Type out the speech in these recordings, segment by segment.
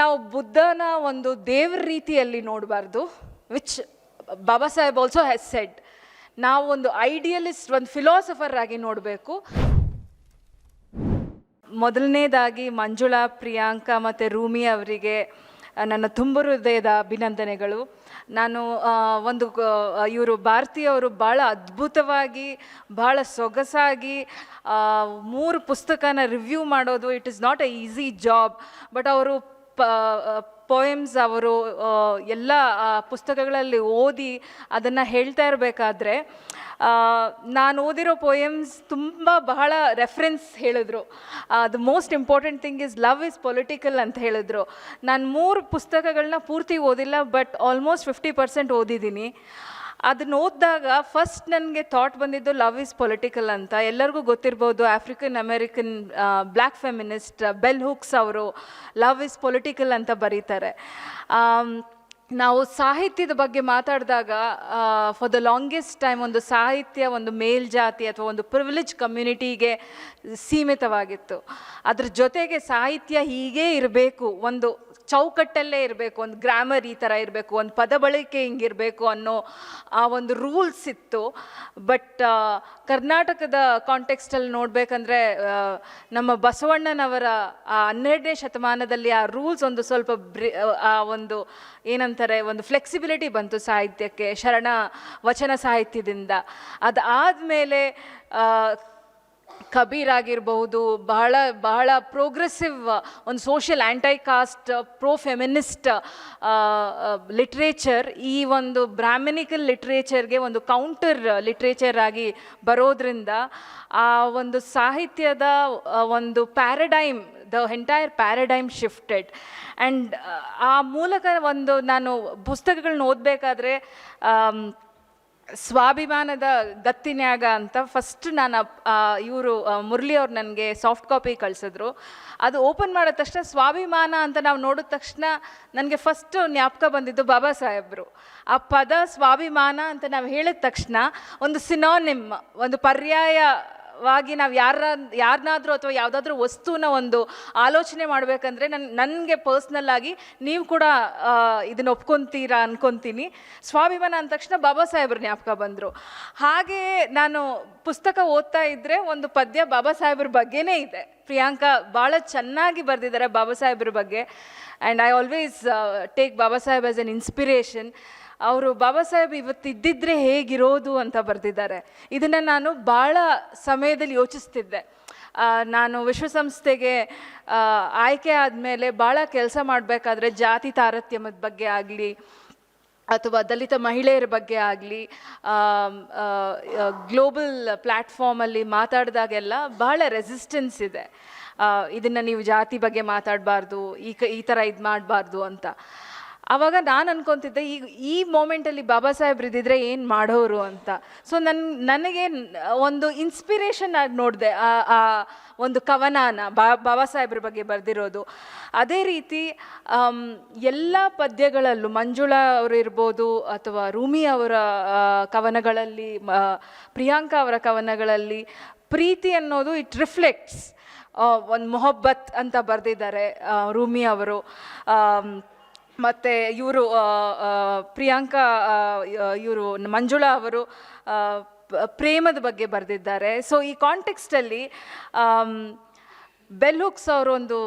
ನಾವು ಬುದ್ಧನ ಒಂದು ದೇವ್ರ ರೀತಿಯಲ್ಲಿ ನೋಡಬಾರ್ದು which Baba Saheb also has said ನಾವು ಒಂದು ಐಡಿಯಲಿಸ್ಟ್ ಒಂದು ಫಿಲಾಸಫರ್ ಆಗಿ ನೋಡಬೇಕು. ಮೊದಲನೇದಾಗಿ ಮಂಜುಳಾ, ಪ್ರಿಯಾಂಕಾ ಮತ್ತು ರೂಮಿ ಅವರಿಗೆ ನನ್ನ ತುಂಬ ಹೃದಯದ ಅಭಿನಂದನೆಗಳು. ನಾನು ಒಂದು ಇವರು ಭಾರತೀಯವರು ಭಾಳ ಅದ್ಭುತವಾಗಿ ಭಾಳ ಸೊಗಸಾಗಿ ಮೂರು ಪುಸ್ತಕನ ರಿವ್ಯೂ ಮಾಡೋದು it is not a easy job but ಅವರು ಪೋಯಮ್ಸ್ ಅವರು ಎಲ್ಲ ಪುಸ್ತಕಗಳಲ್ಲಿ ಓದಿ ಅದನ್ನು ಹೇಳ್ತಾ ಇರಬೇಕಾದ್ರೆ ನಾನು ಓದಿರೋ ಪೋಯಮ್ಸ್ ತುಂಬ ಬಹಳ ರೆಫರೆನ್ಸ್ ಹೇಳಿದ್ರು. The most important thing is love is political ಅಂತ ಹೇಳಿದ್ರು. ನಾನು ಮೂರು ಪುಸ್ತಕಗಳನ್ನ ಪೂರ್ತಿ ಓದಿಲ್ಲ ಬಟ್ ಆಲ್ಮೋಸ್ಟ್ ಫಿಫ್ಟಿ ಪರ್ಸೆಂಟ್ ಓದಿದ್ದೀನಿ. ಅದನ್ನ ಓದಿದಾಗ ಫಸ್ಟ್ ನನಗೆ ಥಾಟ್ ಬಂದಿದ್ದು ಲವ್ ಇಸ್ ಪೊಲಿಟಿಕಲ್ ಅಂತ. ಎಲ್ಲರಿಗೂ ಗೊತ್ತಿರ್ಬೋದು African American black feminist bell hooks ಅವರು ಲವ್ ಇಸ್ ಪೊಲಿಟಿಕಲ್ ಅಂತ ಬರೀತಾರೆ. ನಾವು ಸಾಹಿತ್ಯದ ಬಗ್ಗೆ ಮಾತಾಡಿದಾಗ ಫಾರ್ ದ ಲಾಂಗೆಸ್ಟ್ ಟೈಮ್ ಒಂದು ಸಾಹಿತ್ಯ, ಒಂದು ಮೇಲ್ಜಾತಿ ಅಥವಾ ಒಂದು ಪ್ರಿವಿಲೇಜ್ ಕಮ್ಯುನಿಟಿಗೆ ಸೀಮಿತವಾಗಿತ್ತು. ಅದ್ರ ಜೊತೆಗೆ ಸಾಹಿತ್ಯ ಹೀಗೇ ಇರಬೇಕು, ಒಂದು ಚೌಕಟ್ಟಲ್ಲೇ ಇರಬೇಕು, ಒಂದು ಗ್ರಾಮರ್ ಈ ಥರ ಇರಬೇಕು, ಒಂದು ಪದ ಬಳಕೆ ಹಿಂಗಿರಬೇಕು ಅನ್ನೋ ಆ ಒಂದು ರೂಲ್ಸ್ ಇತ್ತು. ಬಟ್ ಕರ್ನಾಟಕದ ಕಾಂಟೆಕ್ಸ್ಟಲ್ಲಿ ನೋಡಬೇಕಂದ್ರೆ ನಮ್ಮ ಬಸವಣ್ಣನವರ ಆ ಹನ್ನೆರಡನೇ ಶತಮಾನದಲ್ಲಿ ಆ ರೂಲ್ಸ್ ಒಂದು ಸ್ವಲ್ಪ ಬ್ರಿ, ಆ ಒಂದು ಏನಂತಾರೆ, ಒಂದು ಫ್ಲೆಕ್ಸಿಬಿಲಿಟಿ ಬಂತು ಸಾಹಿತ್ಯಕ್ಕೆ, ಶರಣ ವಚನ ಸಾಹಿತ್ಯದಿಂದ. ಅದಾದಮೇಲೆ ಕಬೀರ್ ಆಗಿರಬಹುದು, ಬಹಳ ಬಹಳ ಪ್ರೋಗ್ರೆಸಿವ್ ಒಂದು social anti caste pro feminist literature ಈ ಒಂದು ಬ್ರಾಹ್ಮಿನಿಕಲ್ ಲಿಟ್ರೇಚರ್ಗೆ ಒಂದು ಕೌಂಟರ್ ಲಿಟ್ರೇಚರ್ ಆಗಿ ಬರೋದ್ರಿಂದ ಆ ಒಂದು ಸಾಹಿತ್ಯದ ಒಂದು paradigm the entire paradigm shifted and ಆ ಮೂಲಕ ಒಂದು ನಾನು ಪುಸ್ತಕಗಳನ್ನ ಓದಬೇಕಾದ್ರೆ ಸ್ವಾಭಿಮಾನದ ದತ್ತಿನ್ಯಾಗ ಅಂತ ಫಸ್ಟ್ ನಾನು ಇವರು ಮುರಳಿ ಅವ್ರು ನನಗೆ ಸಾಫ್ಟ್ ಕಾಪಿ ಕಳಿಸಿದ್ರು. ಅದು ಓಪನ್ ಮಾಡಿದ ತಕ್ಷಣ ಸ್ವಾಭಿಮಾನ ಅಂತ ನಾವು ನೋಡಿದ ತಕ್ಷಣ ನನಗೆ ಫಸ್ಟ್ ಜ್ಞಾಪಕ ಬಂದಿದ್ದು ಬಾಬಾ ಸಾಹೇಬರು. ಆ ಪದ ಸ್ವಾಭಿಮಾನ ಅಂತ ನಾವು ಹೇಳಿದ ತಕ್ಷಣ ಒಂದು ಸಿನೋನಿಮ್ ಒಂದು ಪರ್ಯಾಯ ವಾಗಿ ನಾವು ಯಾರ ಯಾರನ್ನಾದ್ರೂ ಅಥವಾ ಯಾವುದಾದ್ರೂ ವಸ್ತುನ ಒಂದು ಆಲೋಚನೆ ಮಾಡಬೇಕಂದ್ರೆ ನನ್ನ ನನಗೆ ಪರ್ಸ್ನಲ್ ಆಗಿ ನೀವು ಕೂಡ ಇದನ್ನ ಒಪ್ಕೊಂತೀರಾ ಅನ್ಕೊಂತೀನಿ. ಸ್ವಾಭಿಮಾನ ಅಂದ ತಕ್ಷಣ ಬಾಬಾ ಸಾಹೇಬ್ರ ಜ್ಞಾಪಕ ಬಂದರು. ಹಾಗೆಯೇ ನಾನು ಪುಸ್ತಕ ಓದ್ತಾ ಇದ್ದರೆ ಒಂದು ಪದ್ಯ ಬಾಬಾ ಸಾಹೇಬ್ರ ಬಗ್ಗೆನೇ ಇದೆ. ಪ್ರಿಯಾಂಕಾ ಭಾಳ ಚೆನ್ನಾಗಿ ಬರೆದಿದ್ದಾರೆ ಬಾಬಾ ಸಾಹೇಬ್ರ ಬಗ್ಗೆ. And I always take Baba Saheb as an inspiration ಅವರು ಬಾಬಾ ಸಾಹೇಬ್ ಇವತ್ತು ಇದ್ದಿದ್ರೆ ಹೇಗಿರೋದು ಅಂತ ಬರೆದಿದ್ದಾರೆ. ಇದನ್ನು ನಾನು ಭಾಳ ಸಮಯದಲ್ಲಿ ಯೋಚಿಸ್ತಿದ್ದೆ. ನಾನು ವಿಶ್ವಸಂಸ್ಥೆಗೆ ಆಯ್ಕೆ ಆದಮೇಲೆ ಭಾಳ ಕೆಲಸ ಮಾಡಬೇಕಾದ್ರೆ ಜಾತಿ ತಾರತಮ್ಯದ ಬಗ್ಗೆ ಆಗಲಿ, ಅಥವಾ ದಲಿತ ಮಹಿಳೆಯರ ಬಗ್ಗೆ ಆಗಲಿ ಗ್ಲೋಬಲ್ ಪ್ಲ್ಯಾಟ್ಫಾರ್ಮಲ್ಲಿ ಮಾತಾಡಿದಾಗೆಲ್ಲ ಬಹಳ ರೆಸಿಸ್ಟೆನ್ಸ್ ಇದೆ. ಇದನ್ನು ನೀವು ಜಾತಿ ಬಗ್ಗೆ ಮಾತಾಡಬಾರ್ದು, ಈ ಕ, ಈ ಥರ ಇದು ಮಾಡಬಾರ್ದು ಅಂತ. ಆವಾಗ ನಾನು ಅನ್ಕೊತಿದ್ದೆ ಈಗ ಈ ಮೂಮೆಂಟಲ್ಲಿ ಬಾಬಾ ಸಾಹೇಬ್ರು ಇದ್ದಿದ್ರೆ ಏನು ಮಾಡೋರು ಅಂತ. ಸೊ ನನ್ನ ನನಗೆ ಒಂದು ಇನ್ಸ್ಪಿರೇಷನ್ ಆಗಿ ನೋಡಿದೆ, ಆ ಒಂದು ಕವನನ ಬಾಬಾ ಸಾಹೇಬ್ರ ಬಗ್ಗೆ ಬರೆದಿರೋದು. ಅದೇ ರೀತಿ ಎಲ್ಲ ಪದ್ಯಗಳಲ್ಲೂ ಮಂಜುಳಾ ಅವರು ಇರ್ಬೋದು, ಅಥವಾ ರೂಮಿ ಅವರ ಕವನಗಳಲ್ಲಿ ಪ್ರಿಯಾಂಕಾ ಅವರ ಕವನಗಳಲ್ಲಿ, ಪ್ರೀತಿ ಅನ್ನೋದು ಇಟ್ ರಿಫ್ಲೆಕ್ಟ್ಸ್ ಒಂದು ಮೊಹಬ್ಬತ್ ಅಂತ ಬರೆದಿದ್ದಾರೆ ರೂಮಿ ಅವರು. ಮತ್ತು ಇವರು ಪ್ರಿಯಾಂಕಾ ಇವರು ಮಂಜುಳಾ ಅವರು ಪ್ರೇಮದ ಬಗ್ಗೆ ಬರೆದಿದ್ದಾರೆ. ಸೊ ಈ ಕಾಂಟೆಕ್ಸ್ಟಲ್ಲಿ ಬೆಲ್ ಹುಕ್ಸ್ ಅವರೊಂದು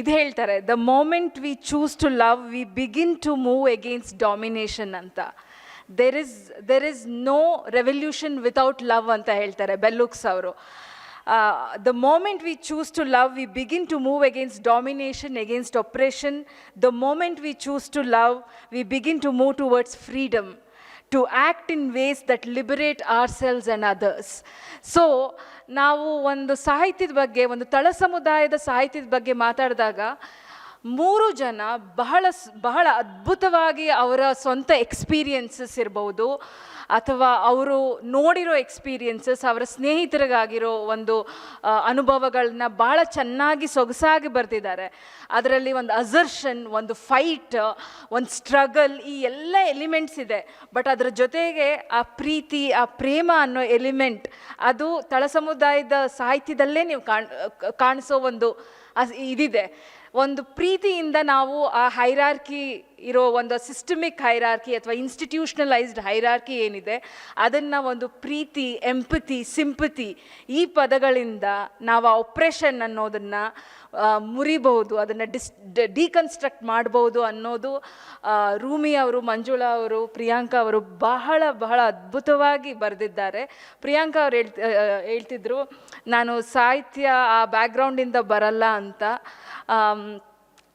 ಇದು ಹೇಳ್ತಾರೆ the moment we choose to love we begin to move against domination ಅಂತ. There is there is no revolution without love ಅಂತ ಹೇಳ್ತಾರೆ ಬೆಲ್ಲುಕ್ಸ್ ಅವರು. Uh, the moment we choose to love, we begin to move against domination, against oppression. The moment we choose to love, we begin to move towards freedom, to act in ways that liberate ourselves and others. So ನಾವು ಒಂದು ಸಾಹಿತ್ಯದ ಬಗ್ಗೆ ಒಂದು ತಳ ಸಮುದಾಯದ ಸಾಹಿತ್ಯದ ಬಗ್ಗೆ ಮಾತಾಡಿದಾಗ ಮೂರು ಜನ ಬಹಳ ಬಹಳ ಅದ್ಭುತವಾಗಿ ಅವರ ಸ್ವಂತ ಎಕ್ಸ್ಪೀರಿಯನ್ಸಸ್ ಇರ್ಬೋದು, ಅಥವಾ ಅವರು ನೋಡಿರೋ ಎಕ್ಸ್ಪೀರಿಯನ್ಸಸ್ ಅವರ ಸ್ನೇಹಿತರಿಗಾಗಿರೋ ಒಂದು ಅನುಭವಗಳನ್ನ ಭಾಳ ಚೆನ್ನಾಗಿ ಸೊಗಸಾಗಿ ಬರೆದಿದ್ದಾರೆ. ಅದರಲ್ಲಿ ಒಂದು ಅಸರ್ಷನ್ ಒಂದು ಫೈಟ್ ಒಂದು ಸ್ಟ್ರಗಲ್ ಈ ಎಲ್ಲ ಎಲಿಮೆಂಟ್ಸ್ ಇದೆ. ಬಟ್ ಅದರ ಜೊತೆಗೆ ಆ ಪ್ರೀತಿ, ಆ ಪ್ರೇಮ ಅನ್ನೋ ಎಲಿಮೆಂಟ್ ಅದು ತಳ ಸಮುದಾಯದ ಸಾಹಿತ್ಯದಲ್ಲೇ ನೀವು ಕಾಣ್ ಕಾಣಿಸೋ ಒಂದು ಇದಿದೆ. ಒಂದು ಪ್ರೀತಿಯಿಂದ ನಾವು ಆ ಹೈರಾರ್ಕಿ ಇರೋ ಒಂದು ಸಿಸ್ಟಮಿಕ್ ಹೈರಾರ್ಕಿ ಅಥವಾ ಇನ್ಸ್ಟಿಟ್ಯೂಷನಲೈಸ್ಡ್ ಹೈರಾರ್ಕಿ ಏನಿದೆ, ಅದನ್ನು ಒಂದು ಪ್ರೀತಿ ಎಂಪತಿ ಸಿಂಪತಿ ಈ ಪದಗಳಿಂದ ನಾವು ಆ ಒಪ್ರೆಷನ್ ಅನ್ನೋದನ್ನು ಮುರಿಬಹುದು, ಅದನ್ನು ಡಿಸ್ ಡಿಕನ್ಸ್ಟ್ರಕ್ಟ್ ಮಾಡ್ಬೋದು ಅನ್ನೋದು ರೂಮಿ ಅವರು, ಮಂಜುಳಾ ಅವರು, ಪ್ರಿಯಾಂಕಾ ಅವರು ಬಹಳ ಬಹಳ ಅದ್ಭುತವಾಗಿ ಬರೆದಿದ್ದಾರೆ. ಪ್ರಿಯಾಂಕಾ ಅವರು ಹೇಳ್ತ ಹೇಳ್ತಿದ್ರು, ನಾನು ಸಾಹಿತ್ಯ ಆ ಬ್ಯಾಕ್ಗ್ರೌಂಡಿಂದ ಬರಲ್ಲ ಅಂತ.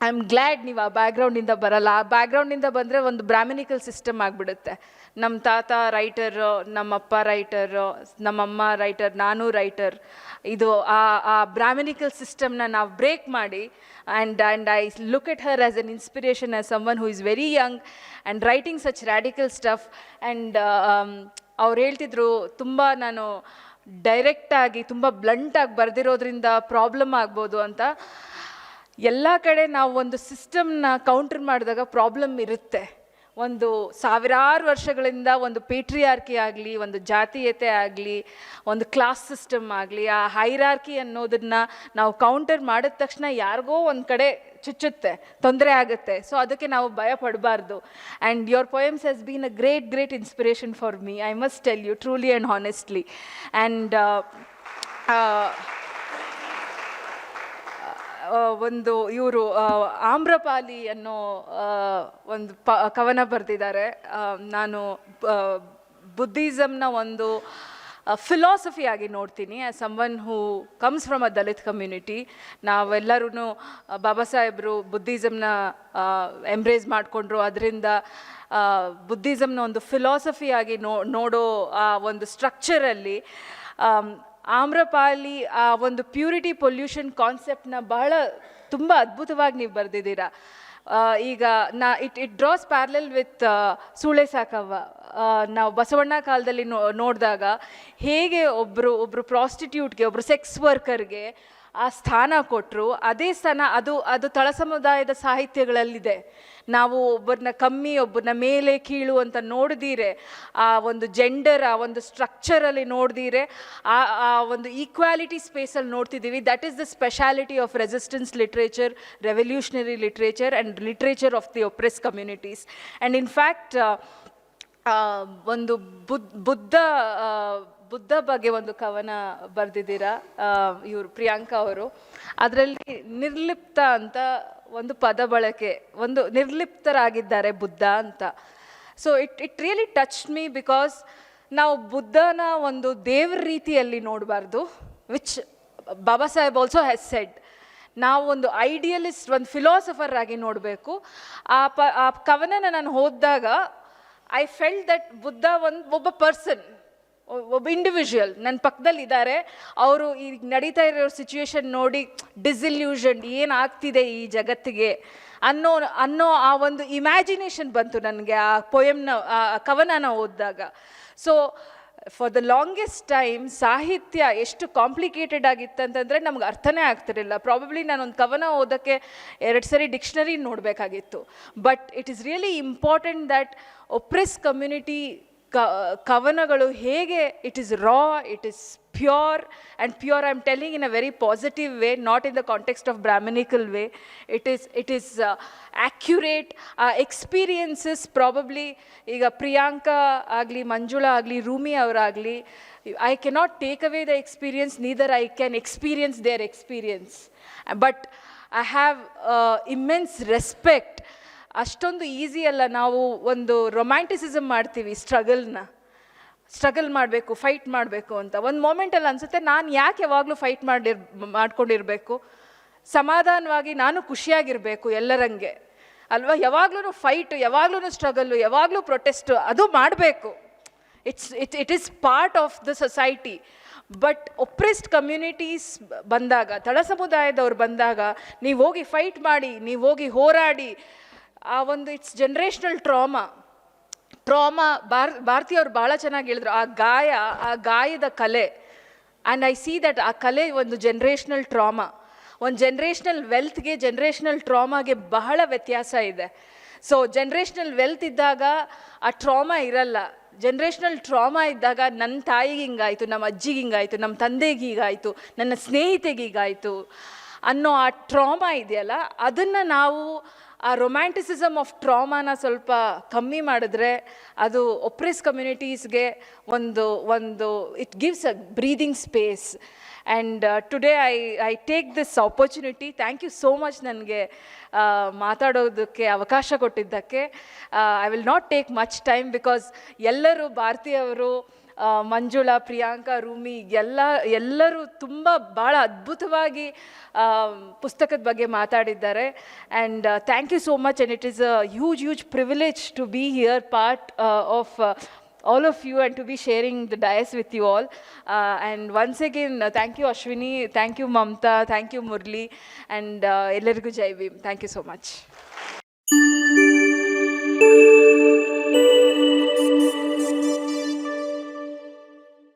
ಐ ಆಮ್ ಗ್ಲ್ಯಾಡ್ ನೀವು ಆ ಬ್ಯಾಕ್ಗ್ರೌಂಡಿಂದ ಬರಲ್ಲ. ಆ ಬ್ಯಾಕ್ಗ್ರೌಂಡಿಂದ ಬಂದರೆ ಒಂದು ಬ್ರಾಹ್ಮಿನಿಕಲ್ ಸಿಸ್ಟಮ್ ಆಗಿಬಿಡುತ್ತೆ. ನಮ್ಮ ತಾತ ರೈಟರು ನಮ್ಮಪ್ಪ ರೈಟರು ನಮ್ಮಮ್ಮ ರೈಟರ್ ನಾನು ರೈಟರ್ ಇದು ಆ ಆ ಬ್ರಾಹ್ಮಿನಿಕಲ್ ಸಿಸ್ಟಮ್ನ ನಾವು ಬ್ರೇಕ್ ಮಾಡಿ and and I look at her as an inspiration as someone who is very young and writing such radical stuff and ಅವ್ರು ಹೇಳ್ತಿದ್ರು, ತುಂಬ ನಾನು ಡೈರೆಕ್ಟಾಗಿ ತುಂಬ ಬ್ಲಂಟಾಗಿ ಬರೆದಿರೋದ್ರಿಂದ ಪ್ರಾಬ್ಲಮ್ ಆಗ್ಬೋದು ಅಂತ. ಎಲ್ಲ ಕಡೆ ನಾವು ಒಂದು ಸಿಸ್ಟಮ್ನ ಕೌಂಟರ್ ಮಾಡಿದಾಗ ಪ್ರಾಬ್ಲಮ್ ಇರುತ್ತೆ. ಒಂದು ಸಾವಿರಾರು ವರ್ಷಗಳಿಂದ ಒಂದು ಪೇಟ್ರಿಯಾರ್ಕಿ ಆಗಲಿ, ಒಂದು ಜಾತೀಯತೆ ಆಗಲಿ, ಒಂದು ಕ್ಲಾಸ್ ಸಿಸ್ಟಮ್ ಆಗಲಿ, ಆ ಹೈರಾರ್ಕಿ ಅನ್ನೋದನ್ನು ನಾವು ಕೌಂಟರ್ ಮಾಡಿದ ತಕ್ಷಣ ಯಾರಿಗೋ ಒಂದು ಕಡೆ ಚುಚ್ಚುತ್ತೆ, ತೊಂದರೆ ಆಗುತ್ತೆ. ಸೊ ಅದಕ್ಕೆ ನಾವು ಭಯ ಪಡಬಾರ್ದು. And your poems has been a great great inspiration for me I must tell you truly and honestly and ಒಂದು ಇವರು ಆಮ್ರಪಾಲಿ ಅನ್ನೋ ಒಂದು ಪ, ಕವನ ಬರೆದಿದ್ದಾರೆ. ನಾನು ಬುದ್ಧಿಸಮ್ನ ಒಂದು ಫಿಲಾಸಫಿ ಆಗಿ ನೋಡ್ತೀನಿ. As someone who comes from a Dalit community ನಾವೆಲ್ಲರೂ ಬಾಬಾ ಸಾಹೇಬರು ಬುದ್ಧಿಸಮ್ನ ಎಂಬ್ರೇಸ್ ಮಾಡಿಕೊಂಡ್ರು. ಅದರಿಂದ ಬುದ್ಧಿಸಮ್ನ ಒಂದು ಫಿಲಾಸಫಿ ಆಗಿ ನೋ, ನೋಡೋ, ಆ, ಒಂದು ಸ್ಟ್ರಕ್ಚರಲ್ಲಿ ಆಮ್ರಪಾಲಿ, ಆ, ಒಂದು ಪ್ಯೂರಿಟಿ ಪೊಲ್ಯೂಷನ್ ಕಾನ್ಸೆಪ್ಟ್ನ ಬಹಳ ತುಂಬ ಅದ್ಭುತವಾಗಿ ನೀವು ಬರೆದಿದ್ದೀರಾ. ಈಗ ನಾ, it it draws parallel with ಸೂಳೆ ಸಾಕವ್ವ. ನಾವು ಬಸವಣ್ಣ ಕಾಲದಲ್ಲಿ ನೋಡಿದಾಗ ಹೇಗೆ ಒಬ್ಬರು ಒಬ್ಬರು ಪ್ರಾಸ್ಟಿಟ್ಯೂಟ್ಗೆ ಒಬ್ಬರು ಸೆಕ್ಸ್ ವರ್ಕರ್ಗೆ ಆ ಸ್ಥಾನ ಕೊಟ್ಟರು ಅದೇ ಸ್ಥಾನ ಅದು ಅದು ತಳ ಸಮುದಾಯದ ಸಾಹಿತ್ಯಗಳಲ್ಲಿದೆ. ನಾವು ಒಬ್ಬರನ್ನ ಕಮ್ಮಿ ಒಬ್ಬರನ್ನ ಮೇಲೆ ಕೀಳು ಅಂತ ನೋಡ್ದಿರೆ, ಆ ಒಂದು ಜೆಂಡರ್ ಆ ಒಂದು ಸ್ಟ್ರಕ್ಚರಲ್ಲಿ ನೋಡ್ದಿರೆ, ಆ ಆ ಒಂದು ಈಕ್ವಾಲಿಟಿ ಸ್ಪೇಸಲ್ಲಿ ನೋಡ್ತಿದ್ದೀವಿ. That is the speciality of resistance literature revolutionary literature and literature of the oppress communities and in fact ಒಂದು ಬುದ್ ಬುದ್ಧ ಬುದ್ಧ ಬಗ್ಗೆ ಒಂದು ಕವನ ಬರೆದಿದ್ದೀರಾ? ಇವರು ಪ್ರಿಯಾಂಕಾ ಅವರು. ಅದರಲ್ಲಿ ನಿರ್ಲಿಪ್ತ ಅಂತ ಒಂದು ಪದ ಬಳಕೆ, ಒಂದು ನಿರ್ಲಿಪ್ತರಾಗಿದ್ದಾರೆ ಬುದ್ಧ ಅಂತ. So it it really touch me because ನಾವು ಬುದ್ಧನ ಒಂದು ದೇವ್ರ ರೀತಿಯಲ್ಲಿ ನೋಡಬಾರ್ದು which Baba Saheb also has said ನಾವು ಒಂದು ಐಡಿಯಲಿಸ್ಟ್ ಒಂದು ಫಿಲಾಸಫರ್ ಆಗಿ ನೋಡಬೇಕು. ಆ ಪ, ಆ ಕವನನ ನಾನು ಓದಿದಾಗ ಐ ಫೆಲ್ಟ್ ದಟ್ ಬುದ್ಧ ಒಂದು, ಒಬ್ಬ ಪರ್ಸನ್ ಒಬ್ಬ ಇಂಡಿವಿಜುವಲ್ ನನ್ನ ಪಕ್ಕದಲ್ಲಿ ಇದ್ದಾರೆ ಅವರು ಈಗ ನಡೀತಾ ಇರೋ ಸಿಚುವೇಶನ್ ನೋಡಿ ಡಿಸಿಲ್ಯೂಷನ್ ಏನಾಗ್ತಿದೆ ಈ ಜಗತ್ತಿಗೆ ಅನ್ನೋ ಅನ್ನೋ ಆ ಒಂದು ಇಮ್ಯಾಜಿನೇಷನ್ ಬಂತು ನನಗೆ ಆ ಪೊಯಮ್ನ ಆ ಕವನನ ಓದಿದಾಗ. So for the longest time ಸಾಹಿತ್ಯ ಎಷ್ಟು ಕಾಂಪ್ಲಿಕೇಟೆಡ್ ಆಗಿತ್ತಂತಂದರೆ ನಮ್ಗೆ ಅರ್ಥನೇ ಆಗ್ತಿರಲಿಲ್ಲ. ಪ್ರಾಬಬ್ಲಿ ನಾನೊಂದು ಕವನ ಓದೋಕ್ಕೆ ಎರಡು ಸರಿ dictionary ನೋಡಬೇಕಾಗಿತ್ತು. But it is really important that oppress community ಕ, ಕವನಗಳು ಹೇಗೆ it is raw it is pure and pure I am telling in a very positive way not in the context of brahmanical way it is it is accurate ಆ experiences probably ಈಗ ಪ್ರಿಯಾಂಕಾ ಆಗಲಿ, ಮಂಜುಳಾ ಆಗಲಿ, ರೂಮಿ ಅವರಾಗಲಿ I cannot take away the experience neither I can experience their experience but I have immense respect ಅಷ್ಟೊಂದು easy ಅಲ್ಲ ನಾವು ಒಂದು ರೊಮ್ಯಾಂಟಿಸಿಸಮ್ ಮಾಡ್ತೀವಿ ಸ್ಟ್ರಗಲ್ನ struggle ಮಾಡಬೇಕು ಫೈಟ್ ಮಾಡಬೇಕು ಅಂತ. ಒಂದು ಮೂಮೆಂಟಲ್ಲಿ ಅನಿಸುತ್ತೆ, ನಾನು ಯಾಕೆ ಯಾವಾಗಲೂ ಫೈಟ್ ಮಾಡಿರ್ ಮಾಡ್ಕೊಂಡಿರಬೇಕು? ಸಮಾಧಾನವಾಗಿ ನಾನು ಖುಷಿಯಾಗಿರಬೇಕು ಎಲ್ಲರಂಗೆ. ಅಲ್ವಾ? ಯಾವಾಗ್ಲೂ ಫೈಟು ಯಾವಾಗ್ಲೂ ಸ್ಟ್ರಗಲ್ಲು ಯಾವಾಗಲೂ ಪ್ರೊಟೆಸ್ಟು ಅದು ಮಾಡಬೇಕು. It's it it is part of the society but oppressed communities ಬಂದಾಗ, ತಳ ಸಮುದಾಯದವ್ರು ಬಂದಾಗ, ನೀವು ಹೋಗಿ ಫೈಟ್ ಮಾಡಿ, ನೀವು ಹೋಗಿ ಹೋರಾಡಿ ಆ ಒಂದು ಇಟ್ಸ್ ಜನ್ರೇಷನಲ್ ಟ್ರಾಮಾ ಟ್ರಾಮಾ ಭಾರ್ ಭಾರತೀಯವ್ರು ಭಾಳ ಚೆನ್ನಾಗಿ ಹೇಳಿದ್ರು, ಆ ಗಾಯ, ಆ ಗಾಯದ ಕಲೆ. ಆ್ಯಂಡ್ ಐ ಸಿ ದಟ್ ಆ ಕಲೆ ಒಂದು ಜನ್ರೇಷ್ನಲ್ ಟ್ರಾಮಾ ಒಂದು ಜನ್ರೇಷ್ನಲ್ ವೆಲ್ತ್ಗೆ ಜನ್ರೇಷ್ನಲ್ ಟ್ರಾಮಾಗೆ ಬಹಳ ವ್ಯತ್ಯಾಸ ಇದೆ. ಸೊ ಜನ್ರೇಷ್ನಲ್ ವೆಲ್ತ್ ಇದ್ದಾಗ ಆ ಟ್ರಾಮಾ ಇರಲ್ಲ. ಜನ್ರೇಷ್ನಲ್ ಟ್ರಾಮಾ ಇದ್ದಾಗ ನನ್ನ ತಾಯಿಗೆ ಹಿಂಗಾಯಿತು ನಮ್ಮ ಅಜ್ಜಿಗೆ ಹಿಂಗಾಯಿತು ನಮ್ಮ ತಂದೆಗೆ ಹೀಗಾಯಿತು, ನನ್ನ ಸ್ನೇಹಿತೆಗೆ ಹೀಗಾಯಿತು ಅನ್ನೋ ಆ ಟ್ರಾಮಾ ಇದೆಯಲ್ಲ, ಅದನ್ನು ನಾವು ಆ ರೊಮ್ಯಾಂಟಿಸಿಸಮ್ ಆಫ್ ಟ್ರಾಮಾನ ಸ್ವಲ್ಪ ಕಮ್ಮಿ ಮಾಡಿದ್ರೆ ಅದು ಒಪ್ರೆಸ್ ಕಮ್ಯುನಿಟೀಸ್ಗೆ ಒಂದು ಒಂದು it gives a breathing space and today I I take this opportunity thank you so much ನನಗೆ ಮಾತಾಡೋದಕ್ಕೆ ಅವಕಾಶ ಕೊಟ್ಟಿದ್ದಕ್ಕೆ. I will not take much time because ಎಲ್ಲರೂ ಭಾರತೀಯವರು ಮಂಜುಳಾ ಪ್ರಿಯಾಂಕಾ ರೂಮಿ ಎಲ್ಲ ಎಲ್ಲರೂ ತುಂಬ ಭಾಳ ಅದ್ಭುತವಾಗಿ ಪುಸ್ತಕದ ಬಗ್ಗೆ ಮಾತಾಡಿದ್ದಾರೆ and thank you so much and it is a huge huge privilege to be here part of all of you and to be sharing the dais with you all. Uh, and once again, uh, thank you Ashwini, thank you Mamta, thank you Murli, and uh, ಎಲ್ಲರಿಗೂ ಜೈ Bhim. Thank you so much.